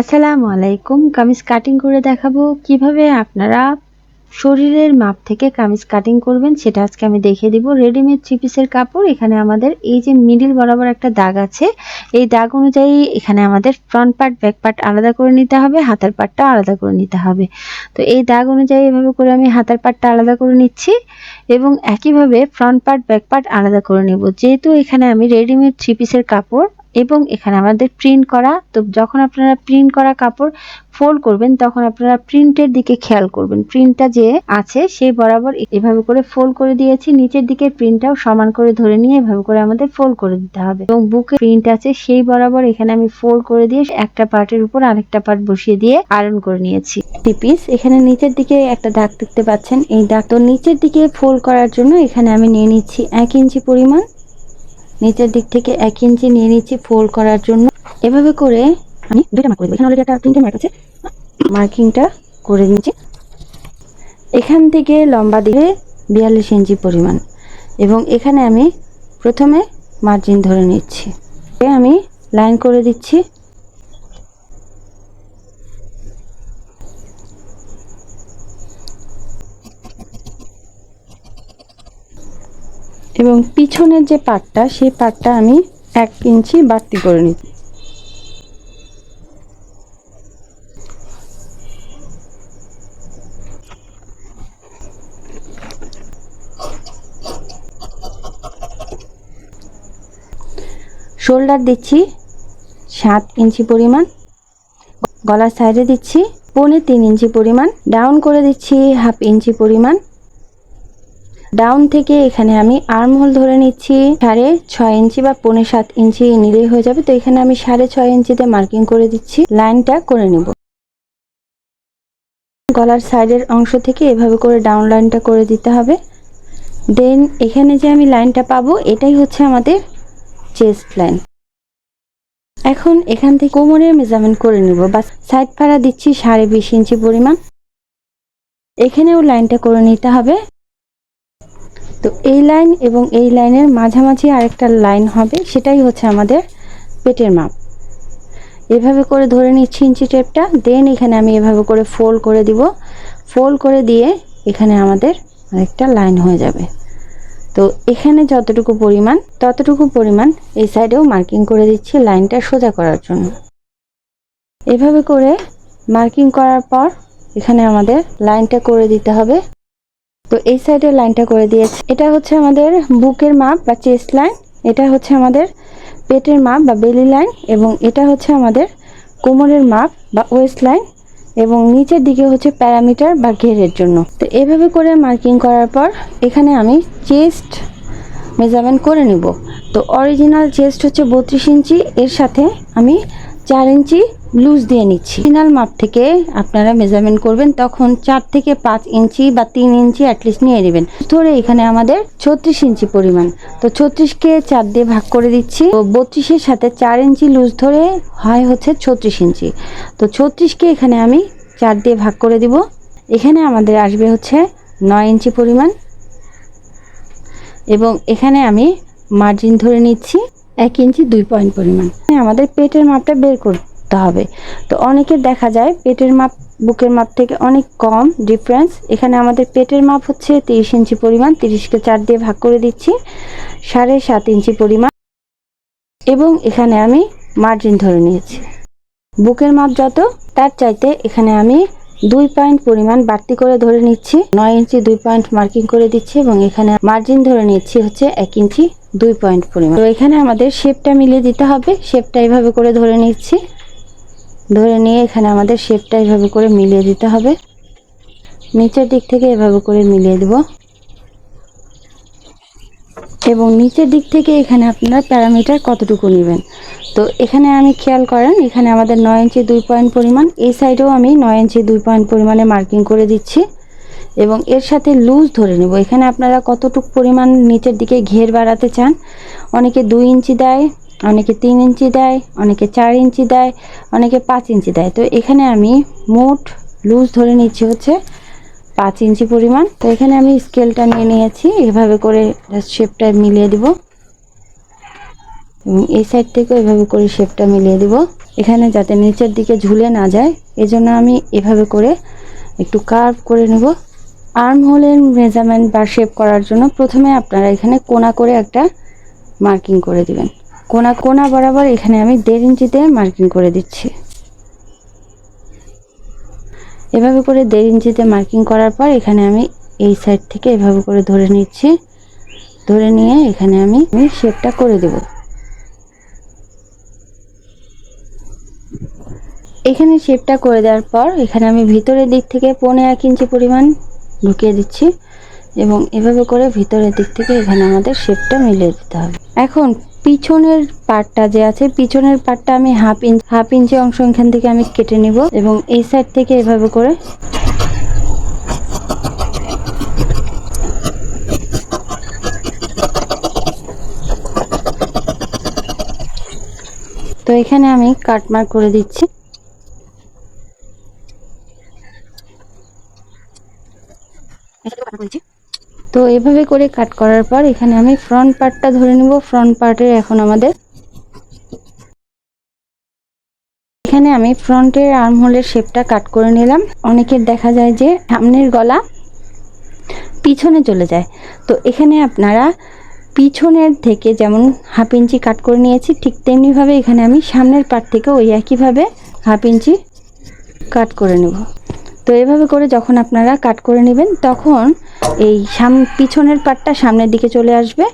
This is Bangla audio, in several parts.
আসসালামু আলাইকুম। কামিজ কাটিং করে দেখাবো। কীভাবে আপনারা শরীরের মাপ থেকে কামিজ কাটিং করবেন, সেটা আজকে আমি দেখিয়ে দিব। রেডিমেড থ্রি পিসের কাপড়, এখানে আমাদের এই যে মিডিল বরাবর একটা দাগ আছে, এই দাগ অনুযায়ী এখানে আমাদের ফ্রন্ট পার্ট ব্যাক পার্ট আলাদা করে নিতে হবে, হাতার পার্টটা আলাদা করে নিতে হবে। তো এই দাগ অনুযায়ী এভাবে করে আমি হাতার পার্টটা আলাদা করে নিচ্ছি এবং একইভাবে ফ্রন্ট পার্ট ব্যাক পার্ট আলাদা করে নেব। যেহেতু এখানে আমি রেডিমেড থ্রি পিসের কাপড় এবং এখানে আমাদের প্রিন্ট করা, তো যখন আপনারা প্রিন্ট করা কাপড় ফোল্ড করবেন, তখন আপনারা প্রিন্টের দিকে খেয়াল করবেন। প্রিন্টটা যে আছে সেই বরাবর এভাবে করে ফোল্ড করে দিয়েছি। নিচের দিকে প্রিন্টটাও সমান করে ধরে নিয়ে এভাবে করে আমাদের ফোল্ড করে দিতে হবে। এবং বুকে প্রিন্ট আছে, সেই বরাবর এখানে আমি ফোল্ড করে দিয়ে একটা পার্টের উপর আরেকটা পার্ট বসিয়ে দিয়ে আয়রন করে নিয়েছি। পিস এখানে নিচের দিকে একটা দাগ দেখতে পাচ্ছেন, এই দাগ। তো নিচের দিকে ফোল্ড করার জন্য এখানে আমি নিয়ে নিচ্ছি এক ইঞ্চি পরিমাণ নিচের দিক থেকে এক ইঞ্চি নিয়ে নিচ্ছি ফোল্ড করার জন্য। এভাবে করে আমি দুইটা মার্ক করে এখানে অলরেডি একটা তিনটে মার্ক আছে। মার্কিংটা করে নিচ্ছি। এখান থেকে লম্বা দিকে বিয়াল্লিশ ইঞ্চি পরিমাণ। এবং এখানে আমি প্রথমে মার্জিন ধরে নিচ্ছি। আমি লাইন করে দিচ্ছি। এবং পিছনের যে পাটটা, সেই পাটটা আমি এক ইঞ্চি বাড়তি করে নিচ্ছি। শোল্ডার দিচ্ছি সাত ইঞ্চি পরিমাণ। গলার সাইডে দিচ্ছি পৌনে তিন ইঞ্চি পরিমাণ। ডাউন করে দিচ্ছি হাফ ইঞ্চি পরিমাণ। ডাউন থেকে এখানে আমি আর্ম হোল ধরে নিচ্ছি। সাড়ে ছয় ইঞ্চি বা পৌনে সাত ইঞ্চি নিলেই হয়ে যাবে। তো এখানে আমি সাড়ে ছয় ইঞ্চিতে মার্কিং করে দিচ্ছি। লাইনটা করে নেব। গলার সাইডের অংশ থেকে এভাবে করে ডাউন লাইনটা করে দিতে হবে। দেন এখানে যে আমি লাইনটা পাবো, এটাই হচ্ছে আমাদের চেস্ট লাইন এখন এখান থেকে কোমরের মেজারমেন্ট করে নিব। বা সাইড ফাড়া দিচ্ছি সাড়ে বিশ ইঞ্চি পরিমাণ। এখানেও লাইনটা করে নিতে হবে। তো এই লাইন এবং এই লাইনের মাঝামাঝি আরেকটা লাইন হবে, সেটাই হচ্ছে আমাদের পেটের মাপ। এভাবে করে ধরে নিচ্ছি ইঞ্চি টেপটা, দেন এখানে আমি এভাবে করে ফোল্ড করে দিব। ফোল্ড করে দিয়ে এখানে আমাদের আরেকটা লাইন হয়ে যাবে। তো এখানে যতটুকু পরিমাণ, ততটুকু পরিমাণ এই সাইডেও মার্কিং করে দিচ্ছি লাইনটা সোজা করার জন্য। এভাবে করে মার্কিং করার পর এখানে আমাদের লাইনটা করে দিতে হবে। তো এই সাইডের লাইনটা করে দিয়েছি। এটা হচ্ছে আমাদের বুকের মাপ বা চেস্ট লাইন এটা হচ্ছে আমাদের পেটের মাপ বা বেলি লাইন এবং এটা হচ্ছে আমাদের কোমরের মাপ বা ওয়েস্ট লাইন এবং নিচের দিকে হচ্ছে প্যারামিটার বা ঘেরের জন্য। তো এভাবে করে মার্কিং করার পর এখানে আমি চেস্ট মেজারমেন্ট করে নিব। তো অরিজিনাল চেস্ট হচ্ছে বত্রিশ ইঞ্চি, এর সাথে আমি চার ইঞ্চি লুজ দিয়ে নিচ্ছি। অরিজিনাল মাপ থেকে আপনারা মেজারমেন্ট করবেন, তখন চার থেকে পাঁচ ইঞ্চি বা তিন ইঞ্চি অ্যাটলিস্ট নিয়ে নেবেন। ধরে এখানে আমাদের ছত্রিশ ইঞ্চি পরিমাণ। তো ছত্রিশকে চার দিয়ে ভাগ করে দিচ্ছি। তো বত্রিশের সাথে চার ইঞ্চি লুজ ধরে হয় হচ্ছে ছত্রিশ ইঞ্চি। তো ছত্রিশকে এখানে আমি চার দিয়ে ভাগ করে দিব। এখানে আমাদের আসবে হচ্ছে নয় ইঞ্চি পরিমাণ। এবং এখানে আমি মার্জিন ধরে নিচ্ছি এক ইঞ্চি দুই পয়েন্ট পরিমাণ। আমাদের পেটের মাপটা বের করতে হবে। তো অনেকের দেখা যায় পেটের মাপ, বুকের মাপ থেকে অনেক কম ডিফারেন্স এখানে আমাদের পেটের মাপ হচ্ছে তিরিশ ইঞ্চি পরিমাণ, তিরিশকে চার দিয়ে ভাগ করে দিচ্ছি, সাড়ে সাত ইঞ্চি পরিমাণ। এবং এখানে আমি মার্জিন ধরে নিয়েছি। বুকের মাপ যত, তার চাইতে এখানে আমি দুই পয়েন্ট পরিমাণ বাড়তি করে ধরে নিচ্ছি। নয় ইঞ্চি দুই পয়েন্ট মার্কিং করে দিচ্ছি এবং এখানে মার্জিন ধরে নিচ্ছি হচ্ছে এক ইঞ্চি দুই পয়েন্ট পরিমাণ। তো এখানে আমাদের শেপটা মিলিয়ে দিতে হবে। শেপটা এইভাবে করে ধরে নিচ্ছি। ধরে নিয়ে এখানে আমাদের শেপটা এভাবে করে মিলিয়ে দিতে হবে। নিচের দিক থেকে এভাবে করে মিলিয়ে দেব। এবং নিচের দিক থেকে এখানে আপনারা প্যারামিটার কতটুকু নেবেন? তো এখানে আমি খেয়াল করেন, এখানে আমাদের নয় ইঞ্চি দুই পয়েন্ট পরিমাণ, এই সাইডেও আমি নয় ইঞ্চি দুই পয়েন্ট পরিমাণে মার্কিং করে দিচ্ছি। এবং এর সাথে লুজ ধরে নেব। এখানে আপনারা কতটুক পরিমাণ নিচের দিকে ঘের বাড়াতে চান? অনেকে দুই ইঞ্চি দেয় অনেকে তিন ইঞ্চি দেয়, অনেকে চার ইঞ্চি দেয়, অনেকে পাঁচ ইঞ্চি দেয়। তো এখানে আমি মোট লুজ ধরে নিচ্ছি হচ্ছে পাঁচ ইঞ্চি পরিমাণ। তো এখানে আমি স্কেলটা নিয়ে নিয়েছি, এভাবে করে শেপটা মিলিয়ে দিব। এবং এই সাইড থেকেও এভাবে করে শেপটা মিলিয়ে দিব। এখানে যাতে নিচের দিকে ঝুলে না যায়, এজন্য আমি এভাবে করে একটু কার্ভ করে নেব। আর্ম হোলের মেজারমেন্ট বা শেপ করার জন্য প্রথমে আপনারা এখানে কোনা করে একটা মার্কিং করে দিবেন। কোনা কোনা বরাবর এখানে আমি দেড় ইঞ্চিতে মার্কিং করে দিচ্ছি। এভাবে করে দেড় ইঞ্চিতে মার্কিং করার পর এখানে আমি এই সাইড থেকে এভাবে করে ধরে নিচ্ছি। ধরে নিয়ে এখানে আমি শেপটা করে দেব। এখানে শেপটা করে দেওয়ার পর এখানে আমি ভিতরের দিক থেকে পৌনে এক ইঞ্চি পরিমাণ ঢুকিয়ে দিচ্ছি এবং এভাবে করে ভিতরের দিক থেকে এখানে আমাদের শেপটা মিলিয়ে দিতে হবে। এখন পিছনের পার্টটা যে আছে, পিছনের পার্টটা আমি হাফ ইঞ্চ হাফ ইঞ্চি অংশ এখান থেকে আমি কেটে নিব এবং এই সাইড থেকে এভাবে করে তো এখানে আমি কাটমার্ক করে দিচ্ছি। তো এভাবে করে কাট করার পর এখানে আমি ফ্রন্ট পার্টটা ধরে নিব। ফ্রন্ট পার্টের এখন আমাদের এখানে আমি ফ্রন্টের আর্মহোলের শেপটা কাট করে নিলাম। অনেকের দেখা যায় যে সামনের গলা পিছনে চলে যায়। তো এখানে আপনারা পিছনের থেকে যেমন হাফ ইঞ্চি কাট করে নিয়েছি, ঠিক তেমনিভাবে এখানে আমি সামনের পার্ট থেকে ওই একইভাবে হাফ ইঞ্চি কাট করে নেব। তো এভাবে করে যখন আপনারা কাট করে নেবেন, তখন এই সাম, পিছনের পাটটা সামনের দিকে চলে আসবে।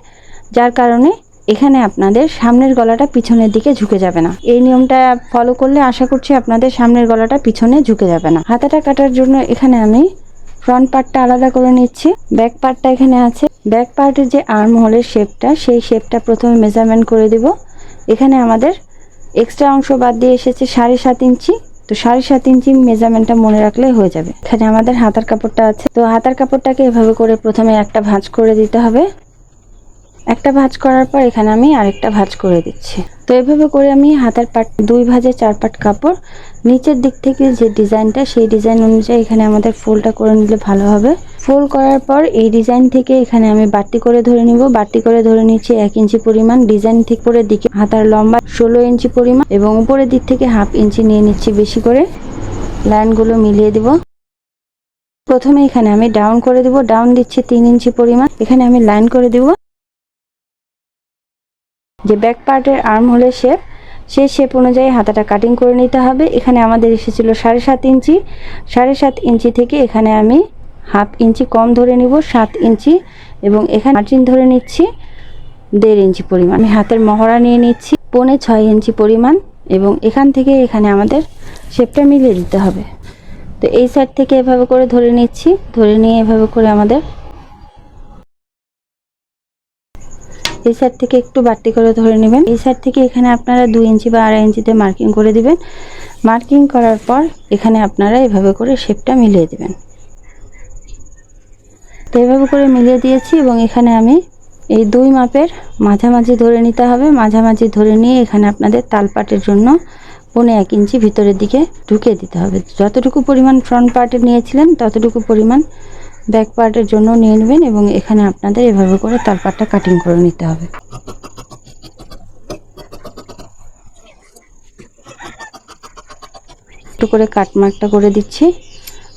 যার কারণে এখানে আপনাদের সামনের গলাটা পিছনের দিকে ঝুঁকে যাবে না। এই নিয়মটা ফলো করলে আশা করছি আপনাদের সামনের গলাটা পিছনে ঝুঁকে যাবে না। হাতাটা কাটার জন্য এখানে আমি ফ্রন্ট পার্টটা আলাদা করে নিচ্ছি। ব্যাক পার্টটা এখানে আছে। ব্যাক পার্টের যে আর্ম হোলের শেপটা সেই শেপটা প্রথমে মেজারমেন্ট করে দিব। এখানে আমাদের এক্সট্রা অংশ বাদ দিয়ে এসেছে সাড়ে সাত ইঞ্চি। তো সাড়ে সাত ইঞ্চি মেজারমেন্টটা মনে রাখলে হয়ে যাবে। এখানে আমাদের হাতার কাপড়টা আছে। তো হাতার কাপড়টাকে এভাবে করে প্রথমে একটা ভাঁজ করে দিতে হবে। একটা ভাজ করার পর এখানে আমি আরেকটা ভাজ করে দিচ্ছি। তো এভাবে করে আমি হাতার পাট, দুই ভাঁজে চার পাট কাপড়, নিচের দিক থেকে যে ডিজাইনটা, সেই ডিজাইন অনুযায়ী এখানে আমাদের ফোলটা করে নিলে ভালো হবে। ফোল করার পর এই ডিজাইন থেকে এখানে আমি বাড়তি করে ধরে নিব। বাড়তি করে ধরে নিচ্ছি এক ইঞ্চি পরিমাণ। ডিজাইন থেকে উপরের দিকে হাতার লম্বা ষোলো ইঞ্চি পরিমাণ এবং উপরের দিক থেকে হাফ ইঞ্চি নিয়ে নিচ্ছি বেশি করে। লাইনগুলো মিলিয়ে দিব। প্রথমে এখানে আমি ডাউন করে দিব। ডাউন দিচ্ছি তিন ইঞ্চি পরিমাণ। এখানে আমি লাইন করে দিব। যে ব্যাক পার্টের আর্ম হলে শেপ সেই শেপ অনুযায়ী হাতাটা কাটিং করে নিতে হবে। এখানে আমাদের এসেছিল সাড়ে সাত ইঞ্চি। সাড়ে সাত ইঞ্চি থেকে এখানে আমি হাফ ইঞ্চি কম ধরে নিব, সাত ইঞ্চি এবং এখানে মার্জিন ধরে নিচ্ছি, দেড় ইঞ্চি পরিমাণ। আমি হাতের মহড়া নিয়ে নিচ্ছি, পৌনে ছয় ইঞ্চি পরিমাণ এবং এখান থেকে এখানে আমাদের শেপটা মিলিয়ে দিতে হবে। তো এই সাইড থেকে এভাবে করে ধরে নিচ্ছি, ধরে নিয়ে এভাবে করে আমাদের এই সাইড থেকে একটু বাড়তি করে ধরে নেবেন। এই সাইড থেকে এখানে আপনারা দুই ইঞ্চি বা আড়াই ইঞ্চিতে মার্কিং করে দিবেন। মার্কিং করার পর এখানে আপনারা এভাবে করে শেপটা মিলিয়ে দেবেন। তো এভাবে করে মিলিয়ে দিয়েছি এবং এখানে আমি এই দুই মাপের মাঝামাঝি ধরে নিতে হবে। মাঝামাঝি ধরে নিয়ে এখানে আপনাদের তালপাটের জন্য পনে এক ইঞ্চি ভিতরের দিকে ঢুকিয়ে দিতে হবে। যতটুকু পরিমাণ ফ্রন্ট পার্টে নিয়েছিলেন, ততটুকু পরিমাণ ব্যাক পার্টের জন্য নিয়ে নেবেন এবং এখানে আপনাদের এভাবে করে তালপাটটা কাটিং করে নিতে হবে। একটু করে কাটমার্কটা করে দিচ্ছি।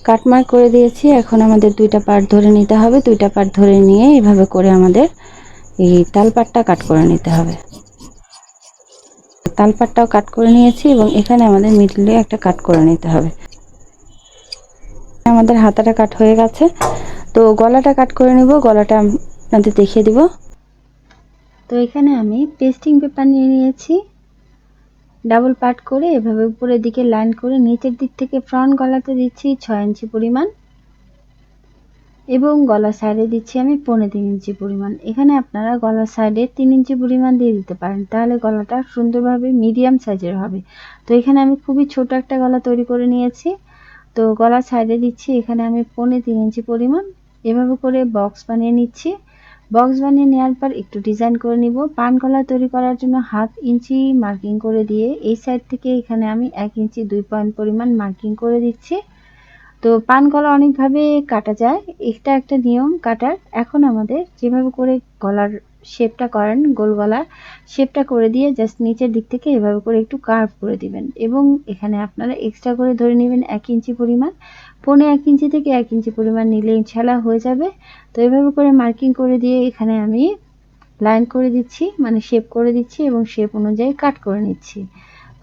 কাটমার্ক করে দিয়েছি, এখন আমাদের দুইটা পার্ট ধরে নিতে হবে। দুইটা পার্ট ধরে নিয়ে এভাবে করে আমাদের এই তালপাটটা কাট করে নিতে হবে। তালপাটটাও কাট করে নিয়েছি এবং এখানে আমাদের মিডলে একটা কাট করে নিতে হবে। আমাদের হাতাটা কাট হয়ে গেছে। তো গলাটা কাট করে নিব, গলাটা আপনাদের দেখিয়ে দিব। তো এখানে আমি পেস্টিং পেপার নিয়ে নিয়েছি। ডাবল পার্ট করে এভাবে উপরের দিকে লাইন করে নিচের দিক থেকে ফ্রন্ট গলাতে দিচ্ছি ছয় ইঞ্চি পরিমাণ। এবং গলার সাইডে দিচ্ছি আমি পৌনে তিন ইঞ্চি পরিমাণ। এখানে আপনারা গলার সাইডে তিন ইঞ্চি পরিমাণ দিয়ে দিতে পারেন। তাহলে গলাটা সুন্দরভাবে মিডিয়াম সাইজের হবে। তো এখানে আমি খুবই ছোট একটা গলা তৈরি করে নিয়েছি। তো গলার সাইডে দিচ্ছি। এখানে আমি পৌনে তিন ইঞ্চি পরিমাণ। এভাবে করে বক্স বানিয়ে নিচ্ছি। বক্স বানিয়ে নেওয়ার পর একটু ডিজাইন করে নিব। পান গলা তৈরি করার জন্য হাফ ইঞ্চি মার্কিং করে দিয়ে এই সাইড থেকে এখানে আমি এক ইঞ্চি দুই পয়েন্ট পরিমাণ মার্কিং করে দিচ্ছি। তো পান গলা অনেকভাবে কাটা যায়। এটা একটা নিয়ম কাটার। এখন আমাদের যেভাবে করে গলার শেপটা করেন গোল গলা শেপটা করে দিয়ে জাস্ট নিচের দিক থেকে এভাবে করে একটু কার্ভ করে দিবেন। এবং এখানে আপনারা এক্সট্রা করে ধরে নেবেন এক ইঞ্চি পরিমাণ। পৌনে এক ইঞ্চি থেকে এক ইঞ্চি পরিমাণ নিলে ইনশাল্লাহ হয়ে যাবে। তো এভাবে করে মার্কিং করে দিয়ে এখানে আমি লাইন করে দিচ্ছি মানে শেপ করে দিচ্ছি এবং শেপ অনুযায়ী কাট করে নিচ্ছি।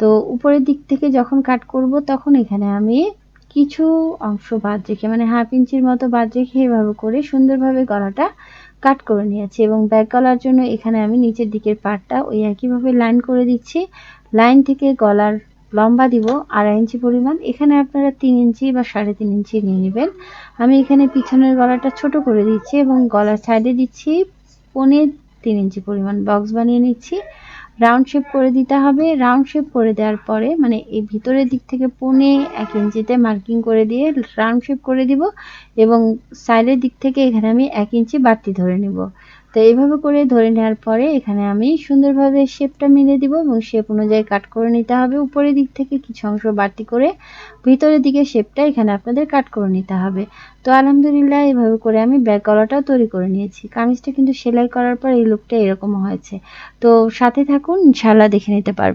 তো উপরের দিক থেকে যখন কাট করব, তখন এখানে আমি কিছু অংশ বাদ রেখে মানে হাফ ইঞ্চির মতো বাদ রেখে এভাবে করে সুন্দরভাবে গলাটা কাট করে নিয়েছি এবং ব্যাক গলার জন্য এখানে আমি নিচের দিকের পাটটা ওই একইভাবে লাইন করে দিচ্ছি। লাইন থেকে গলার লম্বা দিব আড়াই ইঞ্চি পরিমাণ। এখানে আপনারা তিন ইঞ্চি বা সাড়ে তিন ইঞ্চি নিয়ে নেবেন। আমি এখানে পিছনের গলাটা ছোট করে দিচ্ছি এবং গলার সাইডে দিচ্ছি পনেরো তিন ইঞ্চি পরিমাণ বক্স বানিয়ে নিচ্ছি। রাউন্ড শেপ করে দিতে হবে। রাউন্ড শেপ করে দেওয়ার পরে মানে এই ভিতরের দিক থেকে পুনে এক ইঞ্চিতে মার্কিং করে দিয়ে রাউন্ড শেপ করে দিব এবং সাইডের দিক থেকে এখানে আমি এক ইঞ্চি বাড়তি ধরে নিব। তো এইভাবে করে ধরে নেওয়ার পরে এখানে আমি সুন্দরভাবে শেপটা মিলে দিব এবং শেপ অনুযায়ী কাট করে নিতে হবে। উপরের দিক থেকে কিছু অংশ বাড়তি করে ভিতরের দিকে শেপটা এখানে আপনাদের কাট করে নিতে হবে। তো আলহামদুলিল্লাহ এইভাবে করে আমি ব্যাক গলাটাও তৈরি করে নিয়েছি। কামিজটা কিন্তু সেলাই করার পর এই লুকটা এরকম হয়েছে। তো সাথে থাকুন ইনশাল্লাহ দেখে নিতে পারবেন।